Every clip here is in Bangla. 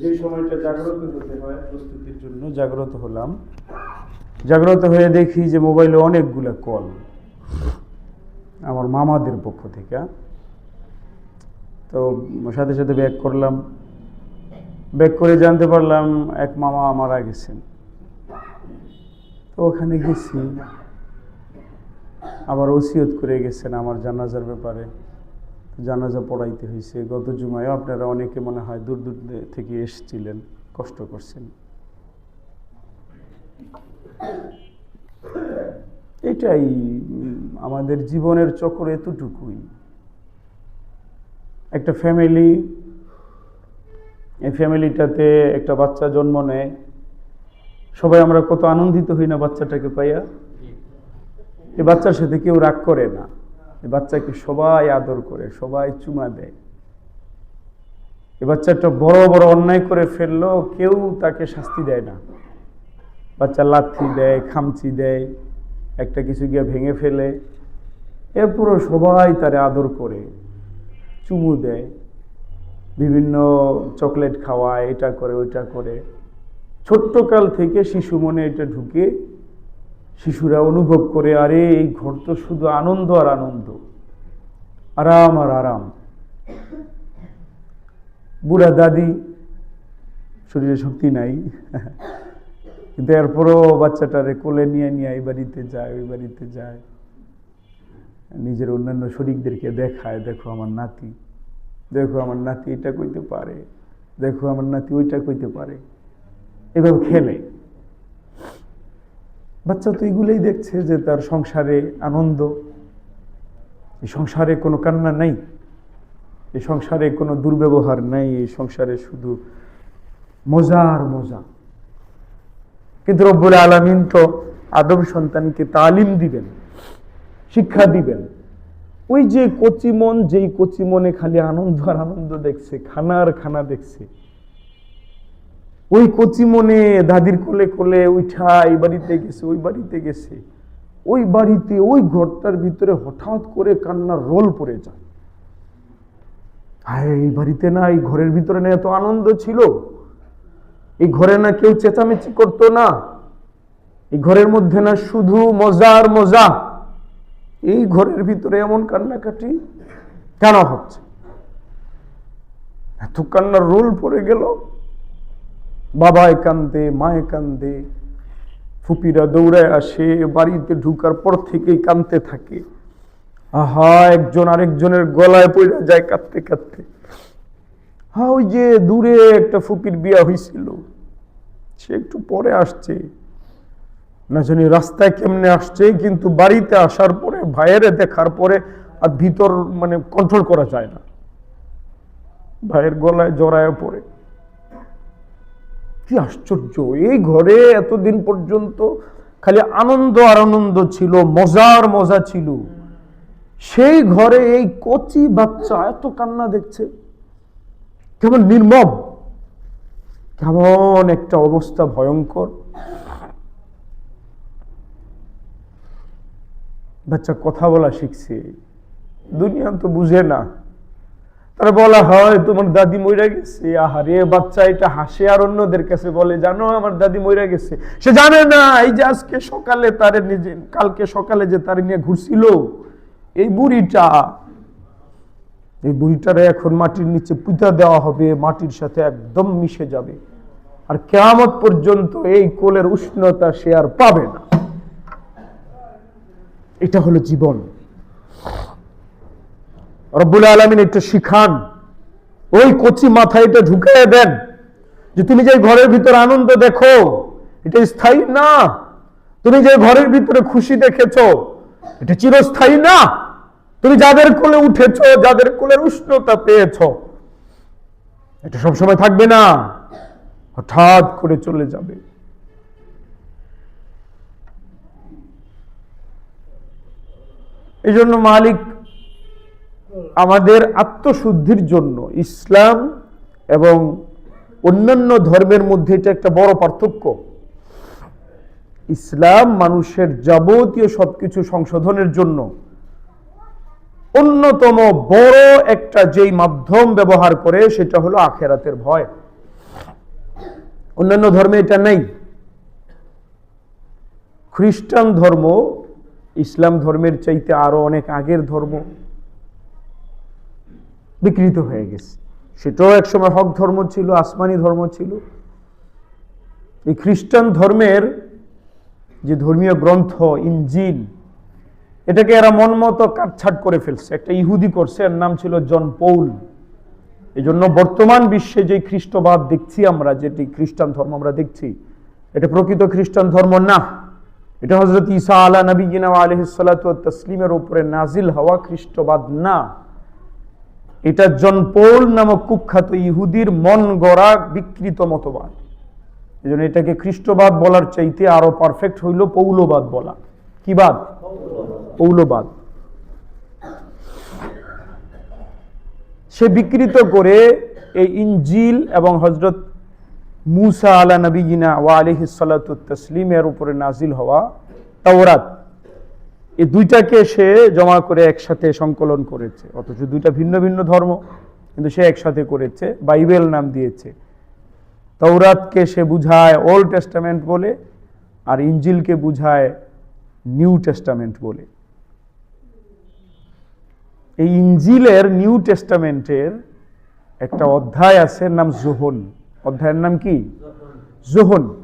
যে সময়টা জাগ্রত হতে হয়, প্রস্তুতির জন্য জাগ্রত হলাম। জাগ্রত হয়ে দেখি যে মোবাইলে অনেকগুলো কল আমার মামাদের পক্ষ থেকে। তো সাথে সাথে ব্যাক করলাম। ব্যাক করে জানতে পারলাম এক মামা মারা গেছেন। তো ওখানে গেছি। আবার ওসিয়ত করে গেছেন আমার জানাজার ব্যাপারে। জানাজা পড়াইতে হয়েছে গত জুমায় আপনারা অনেকে মনে হয় দূর দূর থেকে এসেছিলেন, কষ্ট করছেন। এটাই আমাদের জীবনের চক্র এতটুকুই। একটা ফ্যামিলি, এই ফ্যামিলিটাতে একটা বাচ্চা জন্ম নেয়। সবাই আমরা কত আনন্দিত হই না বাচ্চাটাকে পাইয়া। এই বাচ্চার সাথে কেউ রাগ করে না। বাচ্চাকে সবাই আদর করে, সবাই চুমা দেয়। এই বাচ্চাটা বড় বড় অন্যায় করে ফেলল, কেউ তাকে শাস্তি দেয় না। বাচ্চা লাথি দেয়, খামচি দেয়, একটা কিছু গিয়ে ভেঙে ফেলে। এ পুরো সবাই তারে আদর করে, চুমু দেয়, বিভিন্ন চকলেট খাওয়ায়, এটা করে, ওইটা করে। ছোট্টকাল থেকে শিশু মনে এটা ঢুকে শিশুরা অনুভব করে, আরে, এই ঘর তো শুধু আনন্দ আর আনন্দ। আরাম আর আরাম। বুড়া দাদি, শরীরে শক্তি নাই। কিন্তু এরপরও বাচ্চাটারে কোলে নিয়ে নিয়ে এই বাড়িতে যায়, ওই বাড়িতে যায়। নিজের অন্যান্য শরিকদেরকে দেখায়, দেখো আমার নাতি। দেখো আমার নাতি এটা কইতে পারে। দেখো আমার নাতি ওইটা কইতে পারে। এভাবে খেলে। বাচ্চা তো এগুলোই দেখছে যে তার সংসারে আনন্দ। এই সংসারে কোনো কান্না নেই। এই সংসারে কোনো দুর্ব্যবহার নেই। এই সংসারে শুধু মজা আর মজা। কিন্তু রব্বুল আলমিন তো আদম সন্তানকে তালিম দিবেন, শিক্ষা দিবেন। ওই যে কচি মন, যেই কচি মনে খালি আনন্দ আর আনন্দ দেখছে, খানা আর খানা দেখছে। ওই কচি মনে দাদির কোলে কোলে উঠা, এই বাড়িতে গেছে, ওই বাড়িতে গেছে। ওই বাড়িতে, ওই ঘরটার ভিতরে হঠাৎ করে কান্নার রোল পড়ে যায়। হায় এই বাড়িতে না, এই ঘরের ভিতরে না এত আনন্দ ছিল? এই ঘরে না কেউ চেঁচামেচি করতো না? এই ঘরের মধ্যে না শুধু মজা আর মজা? এই ঘরের ভিতরে এমন কান্নাকাটি কেন হচ্ছে? এত কান্নার রোল পড়ে গেল? বাবায় কান্দে, মায়ে কান্দে। ফুপিরা দৌড়ায় আসে, বাড়িতে ঢুকার পর থেকেই কাঁদতে থাকে। আহা, একজন আরেকজনের গলায় পড়ে যায় কাঁদতে কাঁদতে। হা, ওই যে দূরে একটা ফুপির বিয়া হয়েছিল সে একটু পরে আসছে। না জানি রাস্তায় কেমনে আসছে, কিন্তু বাড়িতে আসার পরে, ভাইয়েরে দেখার পরে আর ভিতর মানে কন্ট্রোল করা যায় না। ভাইয়ের গলায় জড়ায় পড়ে। কি আশ্চর্য! এই ঘরে এতদিন পর্যন্ত খালি আনন্দ আর আনন্দ ছিল, মজার মজা ছিল। সেই ঘরে এই কচি বাচ্চা এত কান্না দেখছে। কেমন নির্মম, কেমন একটা অবস্থা ভয়ঙ্কর। বাচ্চা কথা বলা শিখছে, দুনিয়া তো বুঝে না। তারা বলা হয়, তোমার দাদি মইরা গেছে। আহারে, বাচ্চা এটা হাসে আর অন্যদের কাছে বলে, জানো, আমার দাদি মইরা গেছে। সে জানে না, এই যে আজকে সকালে তার নিজে, কালকে সকালে যে তারে নিয়ে ঘুরছিল, এই বুড়িটা, এই বুড়িটারে এখন মাটির নিচে পুঁতা দেওয়া হবে, মাটির সাথে একদম মিশে যাবে। আর কেয়ামত পর্যন্ত এই কোলের উষ্ণতা সে আর পাবে না। এটা হলো জীবন। রব্বুল আলমিন একটু শিখান। ওই কচি মাথায় এটা ঢুকিয়ে দেন। যে তুমি যে ঘরের ভিতরে আনন্দ দেখো, এটা স্থায়ী না। তুমি যে ঘরের ভিতরে খুশি দেখেছ, এটা চিরস্থায়ী না। তুমি যাদের কোলে উঠেছ, যাদের কোলের উষ্ণতা পেয়েছ, এটা সবসময় থাকবে না। হঠাৎ করে চলে যাবে। এই জন্য মালিক আমাদের আত্মশুদ্ধির জন্য ইসলাম এবং অন্যান্য ধর্মের মধ্যে এটা একটা বড় পার্থক্য। ইসলাম মানুষের যাবতীয় সবকিছু সংশোধনের জন্য অন্যতম বড় একটা যেই মাধ্যম ব্যবহার করে সেটা হলো আখেরাতের ভয়। অন্যান্য ধর্মে এটা নেই। খ্রিস্টান ধর্ম ইসলাম ধর্মের চাইতে আরও অনেক আগের ধর্ম। বিকৃত হয়ে গেছে। সেটাও একসময় হক ধর্ম ছিল, আসমানি ধর্ম ছিল। এই খ্রিস্টান ধর্মের যে ধর্মীয় গ্রন্থ, ইনজিল, এটাকে এরা মন মতো কাটছাট করে ফেলছে। একটা ইহুদি করছে, এর নাম ছিল জন পৌল। এই জন্য বর্তমান বিশ্বে যে খ্রিস্টবাদ দেখছি আমরা, যেটি খ্রিস্টান ধর্ম আমরা দেখছি, এটা প্রকৃত খ্রিস্টান ধর্ম না। এটা হজরত ইসা আলা নবীনা আলহিসাল্লাতু তসলিমের উপরে নাজিল হওয়া খ্রিস্টবাদ না। এটা জন পৌল নামক কুখ্যাত ইহুদির মন গড়া বিকৃত মতবাদ। এই জন্য এটাকে খ্রিস্টবাদ বলার চাইতে আরও পারফেক্ট হইল পৌলবাদ বলা। কি বাদ? পৌলবাদ। সে বিকৃত করে এই ইনজিল এবং হজরত মুসা আলা নবীনা ওয়া আলিহি তসলিমের উপরে নাজিল হওয়া তাওরাত। এই দুইটাকে সে জমা করে একসাথে সংকলন করেছে। অথচ দুইটা ভিন্ন ভিন্ন ধর্ম, কিন্তু সে একসাথে করেছে, বাইবেল নাম দিয়েছে। তৌরাতকে সে বুঝায় ওল্ড টেস্টামেন্ট বলে, আর ইঞ্জিলকে বুঝায় নিউ টেস্টামেন্ট বলে। এই ইঞ্জিলের নিউ টেস্টামেন্টের একটা অধ্যায় আছে নাম জোহন। অধ্যায়ের নাম কি? জোহন।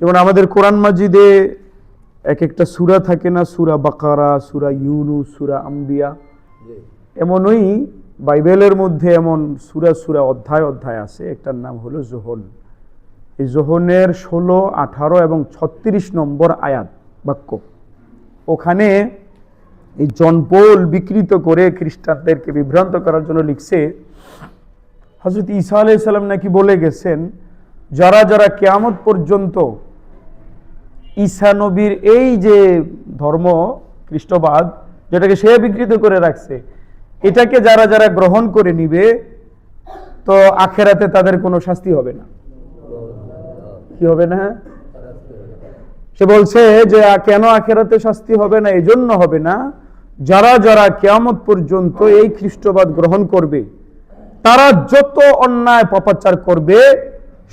যেমন আমাদের কোরআন মাজিদে এক একটা সুরা থাকে না? সুরা বাকারা, সুরা ইউনু সুরা আম্বিয়া। এমনই বাইবেলের মধ্যে এমন সুরা সুরা অধ্যায় অধ্যায় আছে। একটার নাম হলো জোহন। এই জোহনের ষোলো, আঠারো এবং ছত্রিশ নম্বর আয়াত, বাক্য। ওখানে এই জনপোল বিকৃত করে খ্রিস্টানদেরকে বিভ্রান্ত করার জন্য লিখছে হজরত ঈসা আলাইসাল্লাম নাকি বলে গেছেন, যারা যারা কেয়ামত পর্যন্ত ঈসা নবীর এই যে ধর্ম, খ্রিস্টবাদ, যেটাকে সে বিকৃত করে রাখছে, এটাকে যারা যারা গ্রহণ করে নিবে, তো আখেরাতে তাদের কোনো শাস্তি হবে না। কি হবে না? সে বলছে যে, কেন আখেরাতে শাস্তি হবে না? এই জন্য হবে না। যারা যারা কেয়ামত পর্যন্ত এই খ্রিস্টবাদ গ্রহণ করবে, তারা যত অন্যায় পাপাচার করবে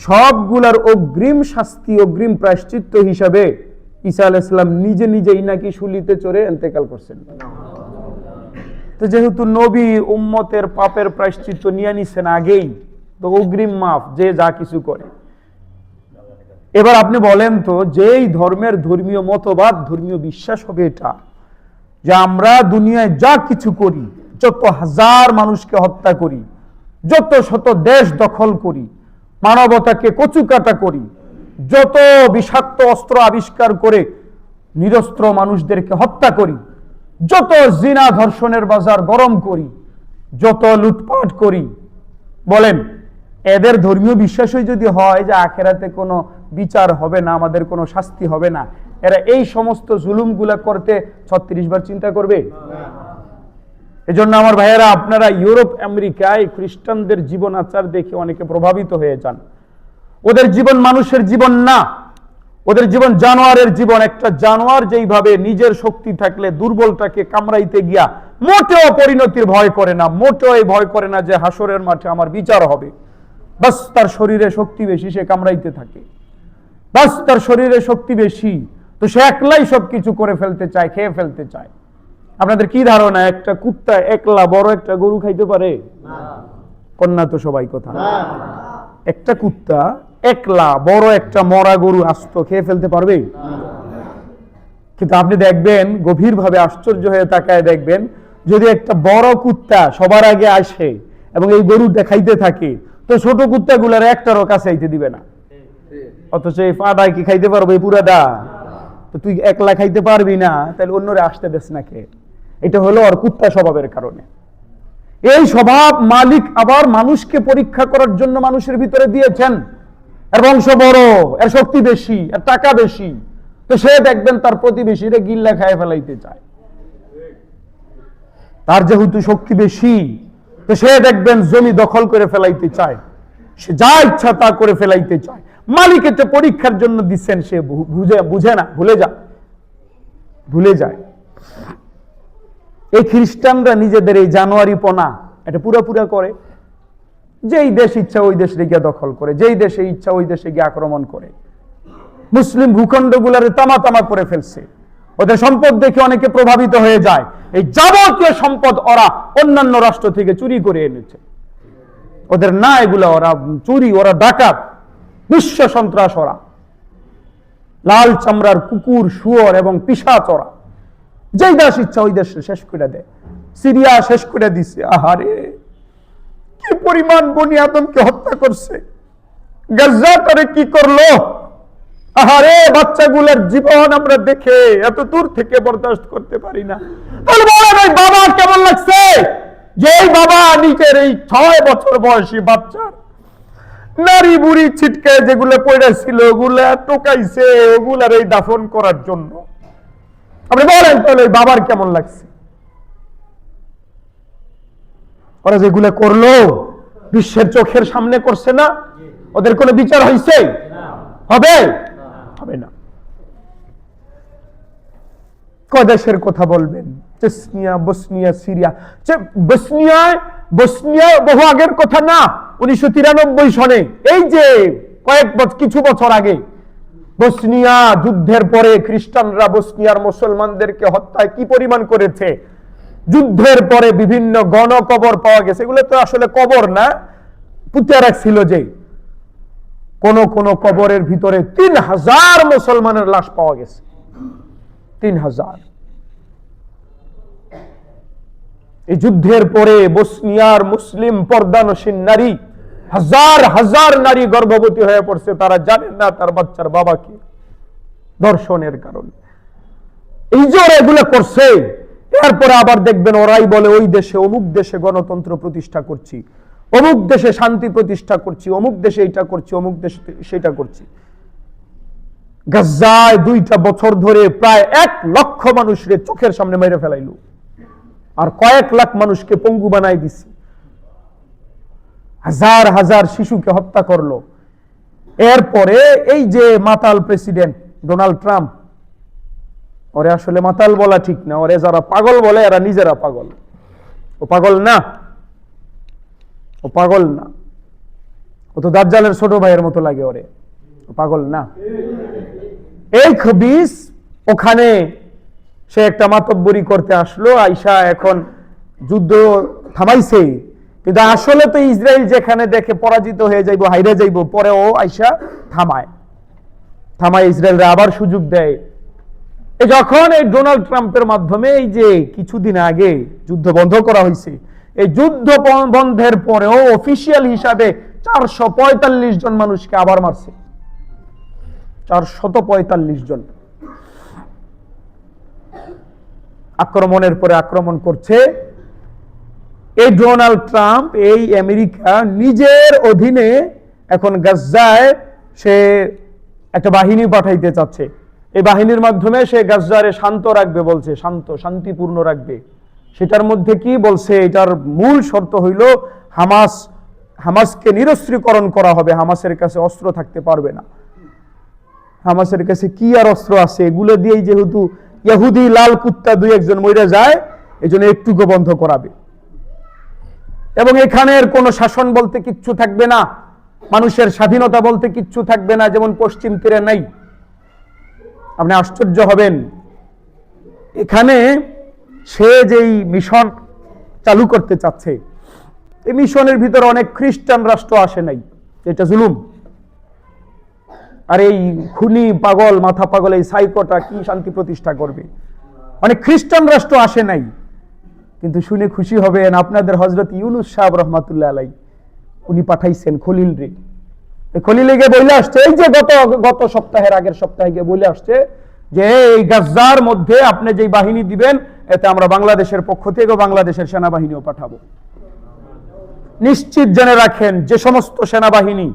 সবগুলার অগ্রিম শাস্তি, অগ্রিম প্রায়শ্চিত্ত হিসাবে ঈসা আলাইসাল্লাম নিজে নিজেই নাকি শুলিতে চড়ে এন্তেকাল করছেন। তো যেহেতু নবী উম্মতের পাপের প্রায়শ্চিত্ত নিয়ে নিছেন আগেই, তো অগ্রিম মাফ, যে যা কিছু করে। এবার আপনি বলেন তো, যেই ধর্মের ধর্মীয় মতবাদ, ধর্মীয় বিশ্বাস হবে এটা, যে আমরা দুনিয়ায় যা কিছু করি, যত হাজার মানুষকে হত্যা করি, যত শত দেশ দখল করি মানবতাকে কচুকাটা করি। যত বিষাক্ত অস্ত্র আবিষ্কার করে নিরস্ত্র মানুষদেরকে হত্যা করি, যত জিনা ধর্ষণের বাজার গরম করি, যত লুটপাট করি, বলেন, এদের ধর্মীয় বিশ্বাসই যদি হয় যে আখেরাতে কোনো বিচার হবে না, আমাদের কোনো শাস্তি হবে না, এরা এই সমস্ত জুলুমগুলা করতে ছত্রিশ বার চিন্তা করবে? এজন্য আমার ভাইয়েরা, আপনারা ইউরোপ, আমেরিকায় খ্রিস্টানদের জীবন আচার দেখে অনেকে প্রভাবিত হয়ে যান। ওদের জীবন মানুষের জীবন না। ওদের জীবন জানোয়ারের জীবন। একটা জানোয়ার যেইভাবে নিজের শক্তি থাকলে দুর্বলটাকে কামড়াইতে গিয়া মোটেও পরিণতির ভয় করে না। মোটেও ভয় করে না যে হাসরের মাঠে আমার বিচার হবে। বাস তার শরীরে শক্তি বেশি, সে কামড়াইতে থাকে। বাস তার শরীরে শক্তি বেশি। তো সে একলাই সবকিছু করে ফেলতে চায়, খেয়ে ফেলতে চায়। আপনাদের কি ধারণা একটা কুত্তা একলা বড় একটা গরু খাইতে পারে? কন্যা তো সবাই কথা। একটা কুত্তা একলা বড় একটা মরা গরু আস্ত খেয়ে ফেলতে পারবে? কিন্তু আপনি দেখবেন গভীরভাবে আশ্চর্য হয়ে তাকায় দেখবেন যদি একটা বড় কুত্তা সবার আগে আসে এবং এই গরুটা খাইতে থাকে তো ছোট কুত্তাগুলার একটারও কাছে আইতে দিবে না। অথচ এই পাটায় কি খাইতে পারবে এই পুরাটা তো তুই একলা খাইতে পারবি না তাহলে অন্যরা আসতে দেস না খেয়ে এটা হলো ওর কুত্তা স্বভাবের কারণে। এই স্বভাব মালিক আবার মানুষকে পরীক্ষা করার জন্য মানুষের ভিতরে দিয়েছেন। এর বংশ বড়, এর শক্তি বেশি, এর টাকা বেশি। তো সে দেখবেন তার প্রতিবেশীরে গিল্লা খায় ফেলাইতে চায়। তার যেহেতু শক্তি বেশি, তো সে দেখবেন জমি দখল করে ফেলাইতে চায়। সে যা ইচ্ছা তা করে ফেলাইতে চায়। মালিক এটা পরীক্ষার জন্য দিচ্ছেন, সে বুঝে বুঝে না, ভুলে যা ভুলে যায়। এই খ্রিস্টানরা নিজেদের এই জানুয়ারি পনা, এটা পুরো পুরা করে। যেই দেশ ইচ্ছা ওই দেশে গিয়ে দখল করে, যেই দেশে ইচ্ছা ওই দেশে গিয়ে আক্রমণ করে। মুসলিম ভূখণ্ডগুলারে তামা তামা করে ফেলছে। ওদের সম্পদ দেখে অনেকে প্রভাবিত হয়ে যায়। এই যাবতীয় সম্পদ ওরা অন্যান্য রাষ্ট্র থেকে চুরি করে এনেছে। ওদের না এগুলা ওরা চুরি, ওরা ডাকাত বিশ্ব সন্ত্রাস ওরা। লাল চামড়ার কুকুর, শুয়োর এবং পিসাচ ওরা। যেই দেশ ইচ্ছা ওই দেশে শেষ করে দেয় সিরিয়া শেষ করে দিছে। আহারে, কি পরিমাণ বনি আদমকে হত্যা করছে। গাজা করে কি করল? আহারে, বাচ্চাগুলোর জীবন আমরা দেখে এত দূর থেকে বরদাস্ত করতে পারি না। বাবা কেমন লাগছে? যে বাবা নিজের এই ছয় বছর বয়সী বাচ্চার নারী বুড়ি ছিটকে যেগুলো পড়েছিল, ওগুলা টোকাইছে, ওগুলার এই দাফন করার জন্য। আপনি বলেন তাহলে ওই বাবার কেমন লাগছে? ওরা যেগুলো করল, বিশ্বের চোখের সামনে করছে না, ওদের কোনো বিচার হয়েছে হবে? হবে না। কদেশের কথা বলবেন? Chechnya, Bosnia, Syria. বসনিয়ায়, বসনিয়া বহু আগের কথা না, উনিশশো তিরানব্বই সনে। এই যে কয়েক বছর কিছু বছর আগে বসনিয়া যুদ্ধের পরে খ্রিস্টানরা বসনিয়ার মুসলমানদেরকে হত্যায় কি পরিমাণ করেছে? যুদ্ধের পরে বিভিন্ন গণকবর পাওয়া গেছে। এগুলো তো আসলে কবর না? পুঁতে রাখছিল যে কোন কোন কবরের ভিতরে তিন হাজার মুসলমানের লাশ পাওয়া গেছে। তিন হাজার। এই যুদ্ধের পরে বসনিয়ার মুসলিম পর্দানসীন নারী হাজার হাজার নারী গর্ভবতী হয়ে পড়ছে, তারা জানেন না তার বাচ্চার বাবা কি। দর্শনের কারণে। এই যে ওরা এগুলো করছে, এরপরে আবার দেখবেন ওরাই বলে, ওই দেশে অমুক দেশে গণতন্ত্র প্রতিষ্ঠা করছি, অমুক দেশে শান্তি প্রতিষ্ঠা করছি, অমুক দেশে এটা করছি, অমুক দেশে সেটা করছি। গাজায় দুইটা বছর ধরে প্রায় এক লক্ষ মানুষরে চোখের সামনে মেরে ফেলাইল। আর কয়েক লাখ মানুষকে পঙ্গু বানাই দিছে। হাজার হাজার শিশুকে হত্যা করল। এরপরে এই যে মাতাল প্রেসিডেন্ট ডোনাল্ড ট্রাম্প, ওরে আসলে মাতাল বলা ঠিক না, ওরে যারা পাগল বলে এরা নিজেরা পাগল। ও পাগল না, ও পাগল না। ও তো দাজ্জালের ছোট ভাইয়ের মতো লাগে ওরে, ও পাগল না। এই খবিস, ওখানে সে একটা মাতব্বরি করতে আসলো, আইসা এখন যুদ্ধ থামাইছে। কিন্তু আসলে তো ইসরায়েল যেখানে দেখে পরাজিত হয়ে যাইব, হাইরে যাইব পরে ও আইসা থামায়। থামায় ইসরায়েলরা, আবার সুযোগ দেয়। যখন এই ডোনাল্ড ট্রাম্পের মাধ্যমে এই যে কিছুদিন আগে যুদ্ধ বন্ধ করা হয়েছে, এই যুদ্ধ বন্ধের পরেও অফিসিয়াল হিসাবে চারশো পঁয়তাল্লিশ জন মানুষকে আবার মারছে। চারশত পঁয়তাল্লিশ জন। আক্রমণের পরে আক্রমণ করছে এই ডোনাল্ড ট্রাম্প, এই আমেরিকা নিজের অধীনে এখন গাজ্জায় সে একটা বাহিনী পাঠাইতে চাচ্ছে। এই বাহিনীর মাধ্যমে সে গাজ্জারে শান্ত রাখবে বলছে, শান্ত, শান্তিপূর্ণ রাখবে। সেটার মধ্যে কি বলছে, এটার মূল শর্ত হইল হামাস, হামাসকে নিরস্ত্রীকরণ করা হবে, হামাসের কাছে অস্ত্র থাকতে পারবে না। হামাসের কাছে কি আর অস্ত্র আছে? এগুলো দিয়েই যেহেতু ইহুদি লাল কুত্তা দুই একজন মরে যায় এই জন্য একটুকু বন্ধ করাবে। এবং এখানের কোনো শাসন বলতে কিচ্ছু থাকবে না, মানুষের স্বাধীনতা বলতে কিচ্ছু থাকবে না, যেমন পশ্চিম তীরে নাই। আপনি আশ্চর্য হবেন। এখানে সে যেই মিশন চালু করতে চাচ্ছে, এই মিশনের ভিতরে অনেক খ্রিস্টান রাষ্ট্র আসে নাই এটা জুলুম। আর এই খুনি পাগল, মাথা পাগল, এই সাইকোটা কি শান্তি প্রতিষ্ঠা করবে? অনেক খ্রিস্টান রাষ্ট্র আসে নাই। কিন্তু শুনে খুশি হবেন আপনাদের হজরত ইউনুস সাহেব রহমাতুল্লাহ আলাই উনি পাঠাইছেন খলিল রে। খলিলে গিয়ে বলে আসছে, এই যে গত গত সপ্তাহের আগের সপ্তাহে গিয়ে বলে আসছে যে এই গাজ্জার মধ্যে আপনি যেই বাহিনী দিবেন, এতে আমরা বাংলাদেশের পক্ষ থেকে বাংলাদেশের সেনাবাহিনীও পাঠাবো। নিশ্চিত জেনে রাখেন, যে সমস্ত সেনাবাহিনী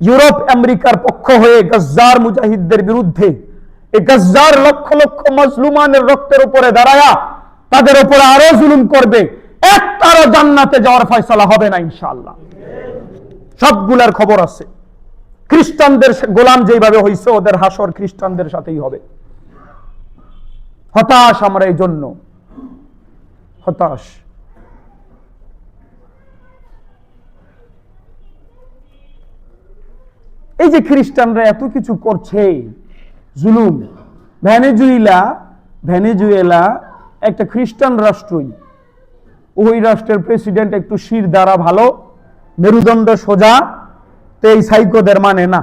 ইউরোপ, আমেরিকার পক্ষ হয়ে গজ্জার মুজাহিদদের বিরুদ্ধে এই গজ্জার লক্ষ লক্ষ মজলুমানের রক্তের উপরে দাঁড়ায়া তাদের উপরে আরও জুলুম করবে। একটারও জান্নাতে যাওয়ার ফয়সলা হবে না, ইনশাআল্লাহ। সবগুলার খবর আছে। খ্রিস্টানদের গোলাম যেইভাবে হইছে, ওদের হাসর খ্রিস্টানদের সাথেই হবে। হতাশ আমরা এই জন্য হতাশ। এই যে খ্রিস্টানরা এত কিছু করছে, জুলুম। ভ্যানেজুয়েলা ভ্যানেজুয়েলা একটা খ্রিস্টান রাষ্ট্রই। ওই রাষ্ট্রের প্রেসিডেন্ট একটু শির দ্বারা ভালো, মেরুদণ্ড সোজা, তো এই সাইকোদের মানে না।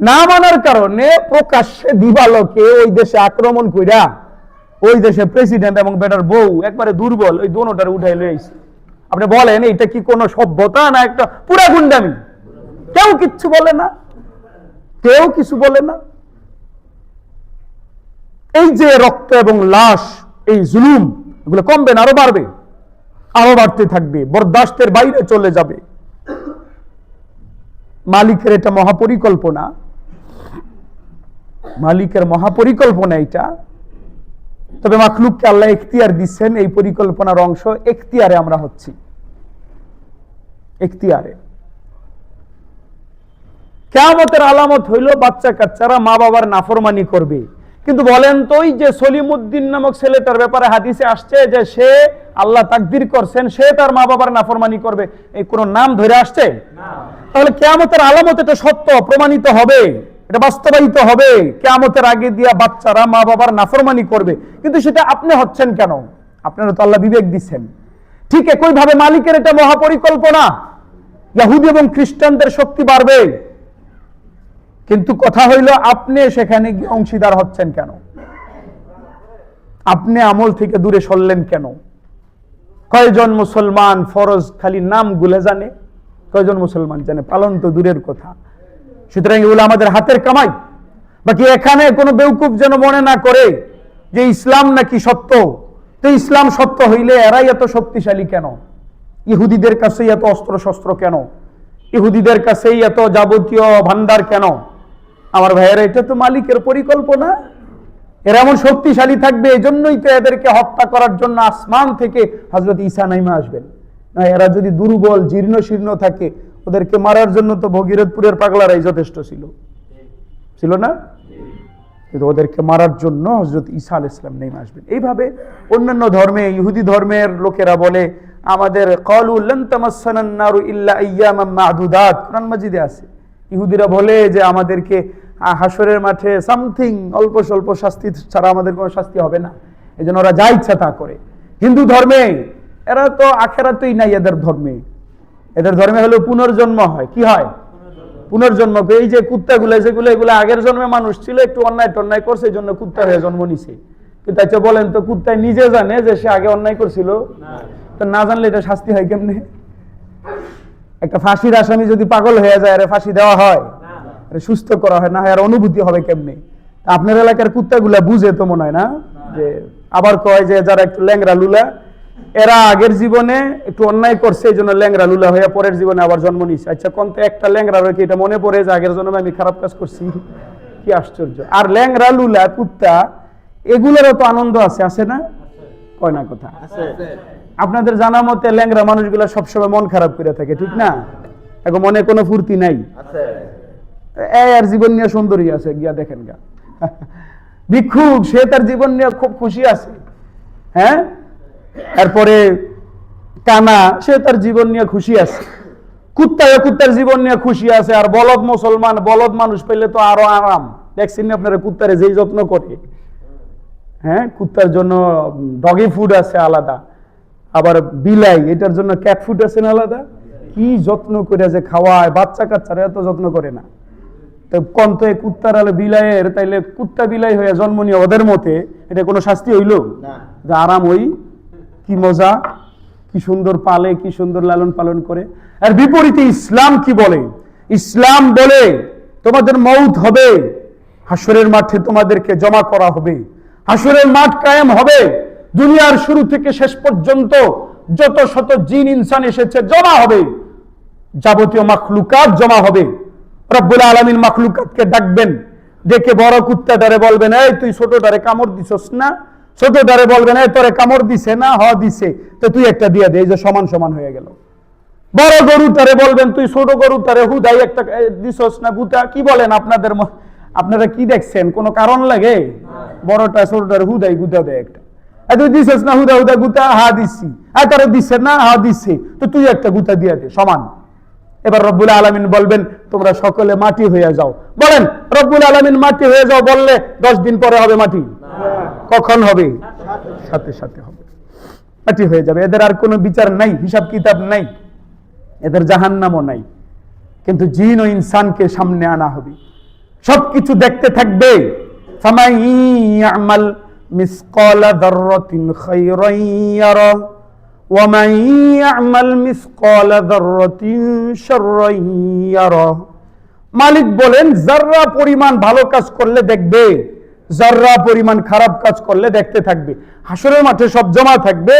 না মানার কারণে প্রকাশ্যে দিবালোকে ওই দেশে আক্রমণ কইরা ওই দেশে প্রেসিডেন্ট এবং বেটার বউ একবারে দুর্বল, ওই দোনোটার উঠাই লইছে আপনি বলেন এটা কি কোনো সভ্যতা না একটা পুরা গুন্ডামি? কেউ কিচ্ছু বলে না। কেউ কিছু বলে না। এই যে রক্ত এবং লাশ এই জুলুম এগুলো কমবে না, আরও বাড়বে। আরও বাড়তে থাকবে, বরদাস্তের বাইরে চলে যাবে। মালিকের এটা মহাপরিকল্পনা। মালিকের মহাপরিকল্পনা এটা। তবে মাখলুককে আল্লাহ এখতিয়ার দিচ্ছেন, এই পরিকল্পনার অংশ এখতিয়ারে আমরা হচ্ছি। এখতিয়ারে। কেয়ামতের আলামত হইল বাচ্চা কাচ্চারা মা বাবার নাফরমানি করবে। কিন্তু বলেন তো ওই যে সলিমুদ্দিন নামক ছেলেটার ব্যাপারে হাদিসে আসছে যে সে আল্লাহ তাকদির করছেন সে তার মা বাবার নাফরমানি করবে। এই কোন নাম ধরে আসছে? তাহলে কেয়ামতের আলামত এটা সত্য প্রমাণিত হবে এটা বাস্তবায়িত হবে। কেয়ামতের আগে দিয়া বাচ্চারা মা বাবার নাফরমানি করবে। কিন্তু সেটা আপনি হচ্ছেন কেন? আপনারা তো আল্লাহ বিবেক দিচ্ছেন। ঠিক একই ভাবে মালিকের এটা মহাপরিকল্পনা। ইয়াহুদি এবং খ্রিস্টানদের শক্তি বাড়বে। কিন্তু কথা হইল, আপনি সেখানে অংশীদার হচ্ছেন কেন? আপনি আমল থেকে দূরে সরলেন কেন? কয়জন মুসলমান ফরজ খালি নাম গুলে জানে? কয়জন মুসলমান জানে? পালন তো দূরের কথা। সুতরাং এগুলো আমাদের হাতের কামাই। বাকি এখানে কোনো বেউকুফ যেন মনে না করে যে ইসলাম নাকি সত্য। তো ইসলাম সত্য হইলে এরাই এত শক্তিশালী কেন? ইহুদিদের কাছেই এত অস্ত্র শস্ত্র কেন? ইহুদিদের কাছেই এত যাবতীয় ভান্ডার কেন? আমার ভাইয়েরা, এটা তো মালিকের পরিকল্পনা। এরা এমন শক্তিশালী থাকবে এই জন্যই তো এদেরকে হত্যা করার জন্য আসমান থেকে হজরত ঈসা নাইমা আসবেন। না, এরা যদি দুর্বল জীর্ণ শীর্ণ থাকে, ওদেরকে মারার জন্য তো ভগীরথপুরের পাগলারাই যথেষ্ট ছিল। ছিল না? কিন্তু ওদেরকে মারার জন্য হজরত ঈসা আল ইসলাম নেমে আসবেন। এইভাবে অন্যান্য ধর্মে, ইহুদি ধর্মের লোকেরা বলে, আমাদের কলু লন্তামাসানান্নারু ইল্লা ইয়ামাম মাদুদাত। কোরআন মাজিদে আছে। ইহুদিরা বলে যে, আমাদেরকে হাসরের মাঠে সামথিং অল্প স্বল্প শাস্তি ছাড়া আমাদের কোনো শাস্তি হবে না। এই জন্য ওরা যা ইচ্ছা তা করে। হিন্দু ধর্মে, এরা তো আখেরাতেই নাই এদের ধর্মে। এদের ধর্মে হলো পুনর্জন্ম হয়। কি হয়? পুনর্জন্ম। এই যে কুত্তাগুলো, যেগুলো, এগুলো আগের জন্মে মানুষ ছিল, একটু অন্যায় টন্যায় করছে এই জন্য কুত্তা হয়ে জন্ম নিছে। কিন্তু আচ্ছা বলেন তো, কুত্তায় নিজে জানে যে সে আগে অন্যায় করছিল? তো না জানলে এটা শাস্তি হয় কেমনে? একটা ফাঁসির আসামি যদি পাগল হয়ে যায়, আরে ফাঁসি দেওয়া হয়। সুস্থ করা হয় না হয় আর অনুভূতি হবে কেমনে? আপনার এলাকার কুত্তাগুলা বুঝে তো মনে হয় না? যে আবার কয় যে যারা একটু ল্যাংরা লুলা এরা আগের জীবনে একটু অন্যায় করছে এই জন্য ল্যাংরা লুলা হয়ে পরের জীবনে আবার জন্ম নিচ্ছে আচ্ছা কোন একটা ল্যাংরা রয়েছে এটা মনে পড়ে যে আগের জন্মে আমি খারাপ কাজ করছি? কি আশ্চর্য। আর ল্যাংরা লুলা কুত্তা এগুলোরও তো আনন্দ আছে আছে না? কয় না কথা? আপনাদের জানা মতে ল্যাংরা মানুষগুলো সবসময় মন খারাপ করে থাকে ঠিক না? এখন মনে কোনো ফুর্তি নাই? আর জীবন নিয়ে সুন্দরী আছে, গিয়া দেখেন গা। ভিক্ষুক সে তার জীবন নিয়ে খুব খুশি আছে। হ্যাঁ? এরপরে কানা, সে তার জীবন নিয়ে খুশি আছে। কুত্তায় কুত্তার জীবন নিয়ে খুশি আছে, আর বলদ মুসলমান, বলদ মানুষ পেলে তো আরও আরাম। দেখছেন আপনারা, কুত্তারে যেই যত্ন করে। হ্যাঁ? কুত্তার জন্য ডগি ফুড আছে আলাদা। আবার বিলাই, এটার জন্য ক্যাট ফুড আছে না আলাদা? কি যত্ন করে যে খাওয়ায় বাচ্চা কাচ্চারা এত যত্ন করে না। তো কন কুত্তার আলো বিলাইয়ের তাইলে কুত্তা বিলাই হয়ে জন্ম নিয়ে ওদের মতে এটা কোনো শাস্তি হইল? যে আরাম হই কি মজা? কি সুন্দর পালে কি সুন্দর লালন পালন করে। আর বিপরীতে ইসলাম কি বলে? ইসলাম বলে তোমাদের মৌত হবে হাসরের মাঠে তোমাদেরকে জমা করা হবে। হাসরের মাঠ কায়েম হবে দুনিয়ার শুরু থেকে শেষ পর্যন্ত যত শত জিন ইনসান এসেছে জমা হবে। যাবতীয় মাখলুকাত জমা হবে। রব্বুল আলমিন মাখলুকাতকে ডাকবেন। ডেকে বড় কুত্তাটারে বলবেন, এই তুই ছোটটারে কামড় দিছস না? ছোটটারে বলবেন, এই তোরে কামড় দিছে না? হ, দিছে। তো তুই একটা দিয়ে দে। এই যে সমান সমান হয়ে গেল। বড় গরুটারে বলবেন, তুই ছোট গরুটারে হুদাই একটা দিছস না গুতা? কি বলেন আপনাদের আপনারা কি দেখছেন? কোনো কারণ লাগে? বড়টা ছোটটারে হুদাই গুতা দেয় একটা। তুই দিছিস না হুদা হুদা গুতা? হা, দিছি। আর তারা দিচ্ছে না? হা দিচ্ছে তো তুই একটা গুতা দিয়ে দে, সমান। এবার রব্বুল আলমিন বলবেন, তোমরা সকলে মাটি হয়ে যাও। বলেন, রব্বুল আলমিন মাটি হয়ে যাও বললে দশ দিন পরে হবে মাটি? কখন হবে? সাথে সাথে হবে। মাটি হয়ে যাবে। এদের আর কোনো বিচার নাই, হিসাব কিতাব নাই। এদের জাহান্নামও নাই। কিন্তু জিন ও ইনসানকে সামনে আনা হবে। সবকিছু দেখতে থাকবে। ফামান ইয়ামাল মিসকালা যাররাতিন খায়রান ইয়ারা। ওয়া يعمل مثقال ذرة شرا يرى মালিক বলেন জাররা পরিমাণ ভালো কাজ করলে দেখবে জাররা পরিমাণ খারাপ কাজ করলে দেখতে থাকবে। হাসরের মাঠে সব জমা থাকবে,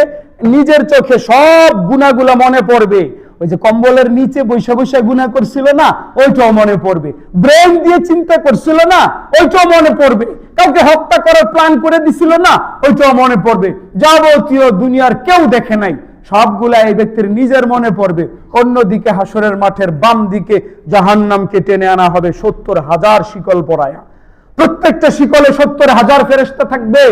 নিজের চোখে সব গুণাগুলা মনে পড়বে। ওই যে কম্বলের নিচে বৈশা বৈশা গুণা করছিল না, ওইটাও মনে পড়বে। ব্রেন দিয়ে চিন্তা করছিল না, ওইটাও মনে পড়বে। কাউকে হত্যা করার প্ল্যান করে দিছিল না, ওইটাও মনে পড়বে। যাবতীয় দুনিয়ার কেউ দেখে নাই, সবগুলা এই ব্যক্তির নিজের মনে পড়বে। অন্যদিকে হাসরের মাঠের বাম দিকে জাহান্নামকে টেনে আনা হবে সত্তর হাজার শিকল পরায়া। প্রত্যেকটা শিকলে সত্তর হাজার ফেরেস্তা থাকবে।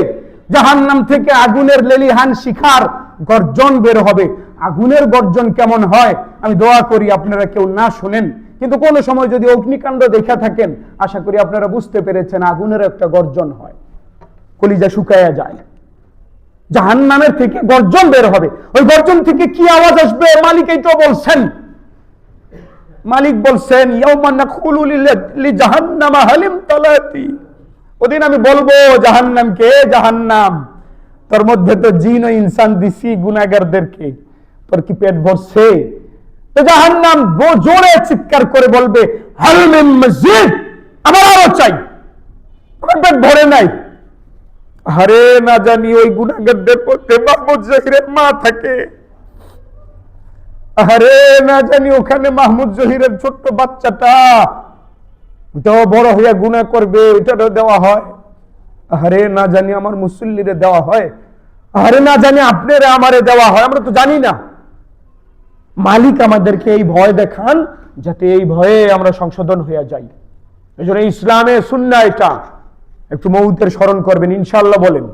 জাহান্নাম থেকে আগুনের লেলিহান শিখার গর্জন বের হবে। আগুনের গর্জন কেমন হয়? আমি দোয়া করি আপনারা কেউ না শোনেন। কিন্তু কোনো সময় যদি অগ্নিকাণ্ড দেখা থাকেন, আশা করি আপনারা বুঝতে পেরেছেন আগুনের একটা গর্জন হয়। কলিজা শুকায়া যায়। জাহান্নামের থেকে গর্জন বের হবে। ওই গর্জন থেকে কি আওয়াজ আসবে? মালিক এই তো বলছেন। মালিক বলছেন লিজাহান্নামা হালিম ওদিন আমি বলব, জাহান্নামকে "এ জাহান্নাম। তোর মধ্যে তো জিন ও ইনসান দিছি গুনাহগারদেরকে তোর কি পেট ভরছে। তো জাহান্নাম ব- জোরে চিৎকার করে বলবে মসজিদ, আমার আরও চাই। আমার পেট ভরে নাই। আরে না জানি ওই মধ্যে জহিরের মা থাকে। আরে না জানি ওখানে মাহমুদ জহিরের ছোট্ট বাচ্চাটা ওটাও বড় হইয়া গুণা করবে ওইটারও দেওয়া হয়। আরে না জানি আমার মুসল্লিরে দেওয়া হয়। আরে না জানি আপনারে আমারে দেওয়া হয়, আমরা তো জানি না। মালিক আমাদেরকে এই ভয় দেখান, যাতে এই ভয়ে আমরা সংশোধন হইয়া যাই। এই জন্য ইসলামে সুন্না এটা। একটু মৌতের স্মরণ করবেন ইনশাল্লাহ বলেন।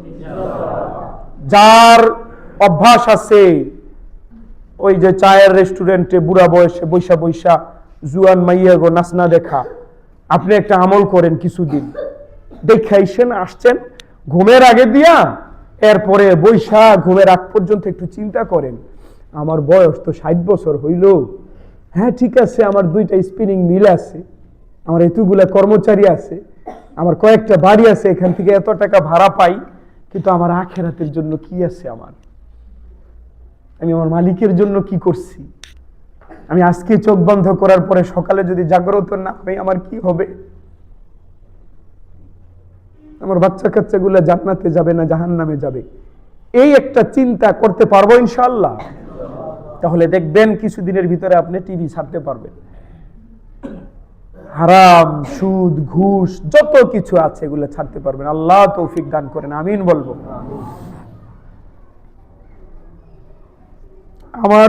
যার অভ্যাস আছে, ওই যে চায়ের রেস্টুরেন্টে বুড়া বয়সে বৈশা বৈশা, জুয়ান মাইয়া গো নাচনা দেখা। আপনি একটা আমল করেন কিছুদিন। দেখাইছেন, আসছেন, ঘুমের আগে দিয়া এরপরে বৈশাখ, ঘুমের আগ পর্যন্ত একটু চিন্তা করেন। আমার বয়স তো ষাট বছর হইল। হ্যাঁ ঠিক আছে, আমার দুইটা স্পিনিং মিল আছে। আমার এতগুলা কর্মচারী আছে। আমার কয়েকটা বাড়ি আছে, এখান থেকে এত টাকা ভাড়া পাই। কিন্তু আমার আখেরাতের জন্য কি আছে আমার? আমি আমার মালিকের জন্য কি করছি? আমি আজকে চোখ বন্ধ করার পরে সকালে যদি জাগ্রত না হই, আমার কি হবে? আমার বাচ্চা কাচ্চাগুলো জান্নাতে যাবে না জাহান নামে যাবে? এই একটা চিন্তা করতে পারব ইনশাল্লাহ তাহলে দেখবেন কিছুদিনের ভিতরে আপনি টিভি ছাড়তে পারবেন। হারাম, সুদ, ঘুষ, যত কিছু আছে এগুলো ছাড়তে পারবেন। আল্লাহ তৌফিক দান করেন, আমিন বলব। আমার